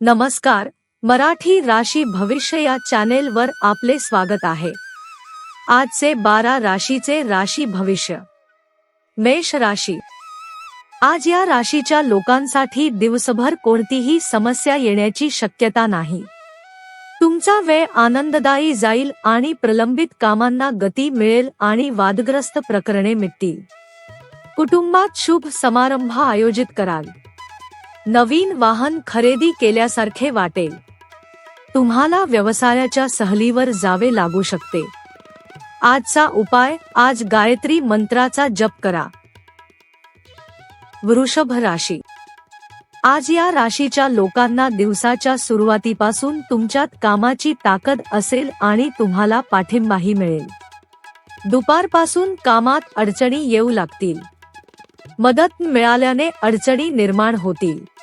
नमस्कार मराठी राशी भविष्य या चॅनेलवर आपले स्वागत आहे. आजचे बारा राशीचे राशी भविष्य. मेष राशी. आज या राशीच्या लोकांसाठी दिवसभर कोणतीही समस्या येण्याची शक्यता नाही. तुमचा वेळ आनंददायी जाईल आणि प्रलंबित कामांना गती मिळेल आणि वादग्रस्त प्रकरणे मिटतील. कुटुंबात शुभ समारंभ आयोजित कराल. नवीन वाहन खरेदी केल्यासारखे वाटेल. तुम्हाला व्यवसायाच्या सहलीवर जावे लागू शकते. आजचा उपाय आज गायत्री मंत्राचा जप करा. वृषभ राशी. आज या राशीच्या लोकांना दिवसाच्या सुरुवातीपासून तुमच्यात कामाची ताकद असेल आणि तुम्हाला पाठिंबाही मिळेल. दुपारपासून कामात अडचणी येऊ लागतील. मदत मिळाल्याने अडचणी निर्माण होतील.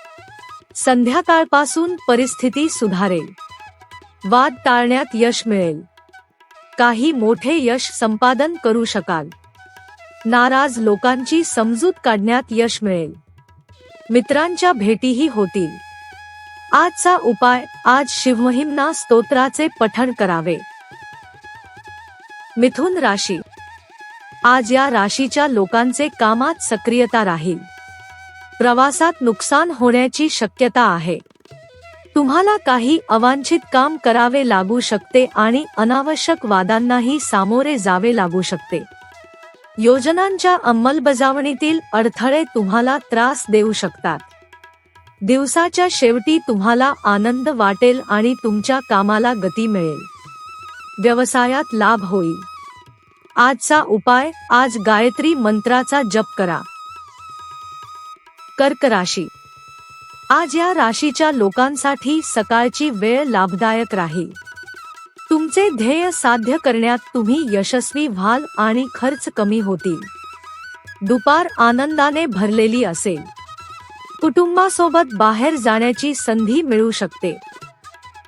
संध्याकाळपासून परिस्थिती सुधारेल. वाद टाळण्यात यश मिळेल. काही मोठे यश संपादन करू शकाल. नाराज लोकांची समजूत काढण्यात यश मिळेल. मित्रांच्या भेटीही होतील. आजचा उपाय आज शिवमहिमना स्तोत्राचे पठण करावे. मिथुन राशी. आज या राशीच्या लोकांचे कामात सक्रियता राहील. प्रवासात नुकसान होण्याची शक्यता आहे. तुम्हाला काही अवांछित काम करावे लागू शकते आणि अनावश्यक वादांनाही सामोरे जावे लागू शकते. योजनांच्या अंमलबजावणीतील अडथळे तुम्हाला त्रास देऊ शकतात. दिवसाच्या शेवटी तुम्हाला आनंद वाटेल आणि तुमच्या कामाला गती मिळेल. व्यवसायात लाभ होईल. आजचा उपाय आज गायत्री मंत्राचा जप करा. कर्क राशी. आज या राशीच्या लोकांसाठी सकाळची वेळ लाभदायक राहील. तुमचे ध्येय साध्य करण्यात तुम्ही यशस्वी व्हाल आणि खर्च कमी होतील. दुपार आनंदाने भरलेली असेल. कुटुंबासोबत बाहेर जाण्याची संधी मिळू शकते.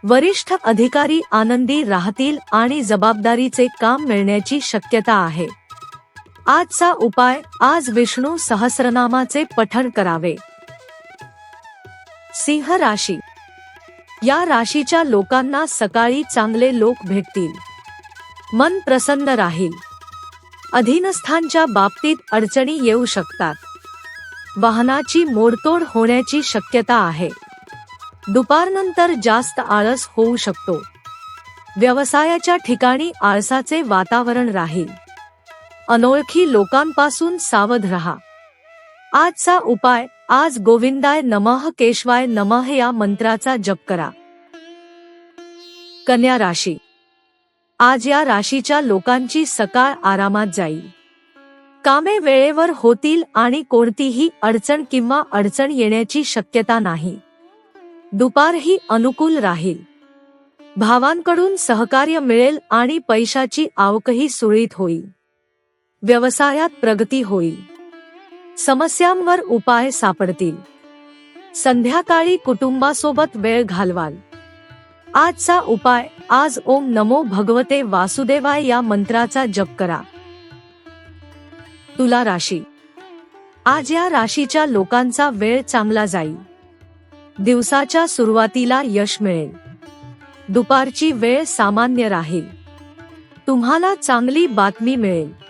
वरिष्ठ अधिकारी आनंदी राहतील आणि जबाबदारीचे काम मिळण्याची शक्यता आहे. आजचा उपाय आज विष्णू सहस्रनामाचे पठण करावे. सिंह राशी. या राशीच्या लोकांना सकाळी चांगले लोक भेटतील. मन प्रसन्न राहील. अधीनस्थांच्या बाबतीत अडचणी येऊ शकतात. वाहनाची मोडतोड होण्याची शक्यता आहे. दुपारनंतर जास्त आळस होऊ शकतो. व्यवसायाच्या ठिकाणी आळसाचे वातावरण राहील. अनोळखी लोकांपासून सावध रहा. आजचा उपाय आज गोविंदाय नमः केशवाय नमः या मंत्राचा जप करा. कन्या राशी. आज या राशीच्या लोकांची सकाळ आरामात जाईल. कामे वेळेवर होतील आणि कोणतीही अडचण किंवा अडचण येण्याची शक्यता नाही. दुपारही अनुकूल राहील. भावांकडून सहकार्य मिळेल आणि पैशाची आवकही सुरळीत होईल. व्यवसायात प्रगती होईल. समस्यांवर उपाय सापडतील. संध्याकाळी कुटुंबासोबत वेळ घालवाल. आजचा उपाय आज ओम नमो भगवते वासुदेवाय या मंत्राचा जप करा. तुला राशी. आज या राशीच्या लोकांचा वेळ चांगला जाईल. दिवसाच्या सुरुवातीला यश मिळेल. दुपारची वेळ सामान्य राहील. तुम्हाला चांगली बातमी मिळेल.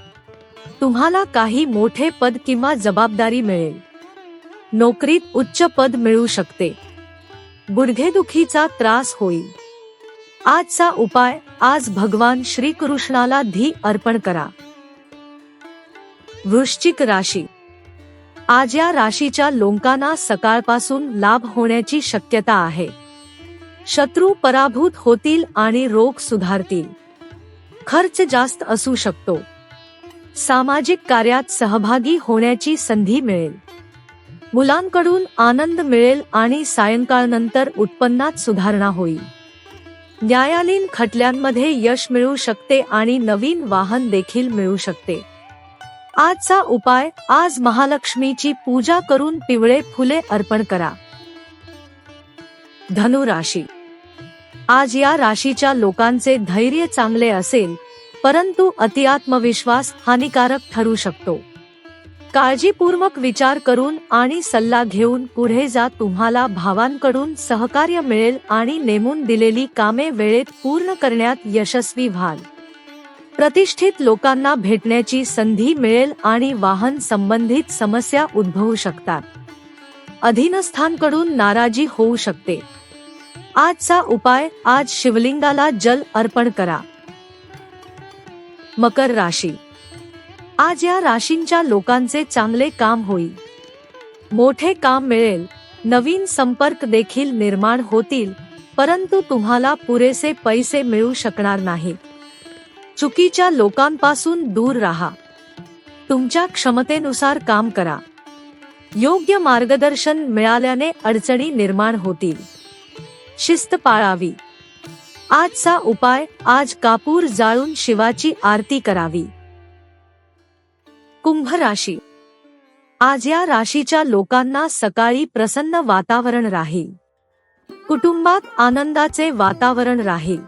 तुम्हाला काही मोठे पद किंवा जबाबदारी मिळेल. नोकरीत उच्च पद मिळू शकते. गुडघेदुखीचा त्रास होईल. आजचा उपाय आज भगवान श्रीकृष्णाला धी अर्पण करा. वृश्चिक राशी. आज या राशीच्या लोकांना सकाळपासून लाभ होण्याची शक्यता आहे. शत्रू पराभूत होतील आणि रोग सुधारतील. खर्च जास्त असू शकतो. सामाजिक कार्यात सहभागी होण्याची संधी मिळेल. मुलांकडून आनंद मिळेल आणि सायंकाळनंतर उत्पन्नात सुधारणा होईल. न्यायालयीन खटल्यांमध्ये यश मिळू शकते आणि नवीन वाहन देखील मिळू शकते. आजचा उपाय आज महालक्ष्मीची पूजा करून पिवळे फुले अर्पण करा. धनु राशी. आज या राशीच्या लोकांचे धैर्य चांगले असेल परंतु अतिआत्मविश्वास हानिकारक ठरू शकतो. काळजीपूर्वक विचार करून आणि सल्ला घेऊन पुढे जा तुम्हाला भावांकडून सहकार्य मिळेल आणि नेमून दिलेली कामे वेळेत पूर्ण करण्यात यशस्वी व्हाल. प्रतिष्ठित लोकांना भेटण्याची संधी मिळेल आणि वाहन संबंधित समस्या उद्भवू शकतात. अधीनस्थांकडून नाराजी होऊ शकते. आजचा उपाय आज शिवलिंगाला जल अर्पण करा. मकर राशी. आज या राशींच्या लोकांचे चांगले काम होईल. मोठे काम मिळेल. नवीन संपर्क देखील निर्माण होतील. परंतु तुम्हाला पुरेसे पैसे मिळू शकणार नाही चुकीच्या लोकांपासून दूर राहा. तुमच्या क्षमतेनुसार काम करा. योग्य मार्गदर्शन मिळाल्याने अडचणी निर्माण होतील. शिस्त पाळावी. आजचा उपाय आज कापूर जाळून शिवाची आरती करावी. कुंभ राशी. आज या राशीच्या लोकांना सकाळी प्रसन्न वातावरण राहील. कुटुंबात आनंदाचे वातावरण राहील.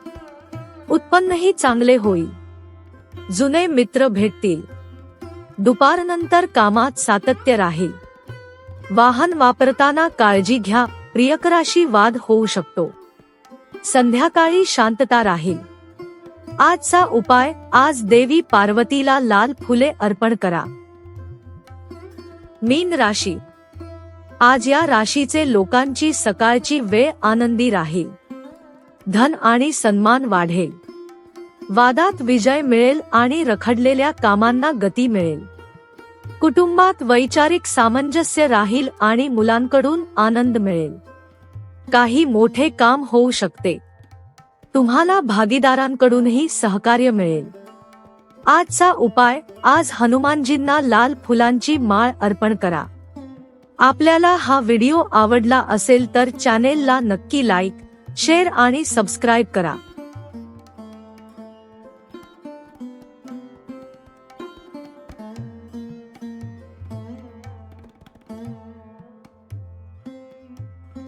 उत्पन्नही चांगले होईल. जुने मित्र भेटतील. दुपारनंतर कामात सातत्य राहील. वाहन वापरताना काळजी घ्या प्रियकराशी वाद होऊ शकतो. संध्याकाळी शांतता राहील. आजचा उपाय आज देवी पार्वतीला लाल फुले अर्पण करा. मीन राशी. आज या राशीचे लोकांची सकाळची वेळ आनंदी राहील. धन आणि सन्मान वाढेल. वादात विजय मिळेल आणि रखडलेल्या कामांना गती मिळेल. कुटुंबात वैचारिक सामंजस्य राहील आणि मुलांकडून आनंद मिळेल. काही मोठे काम होऊ शकते. तुम्हाला भागीदारांकडूनही सहकार्य मिळेल. आजचा उपाय आज हनुमानजींना लाल फुलांची माळ अर्पण करा. आपल्याला हा व्हिडिओ आवडला असेल तर चॅनेलला नक्की लाईक शेअर आणि सबस्क्राईब करा.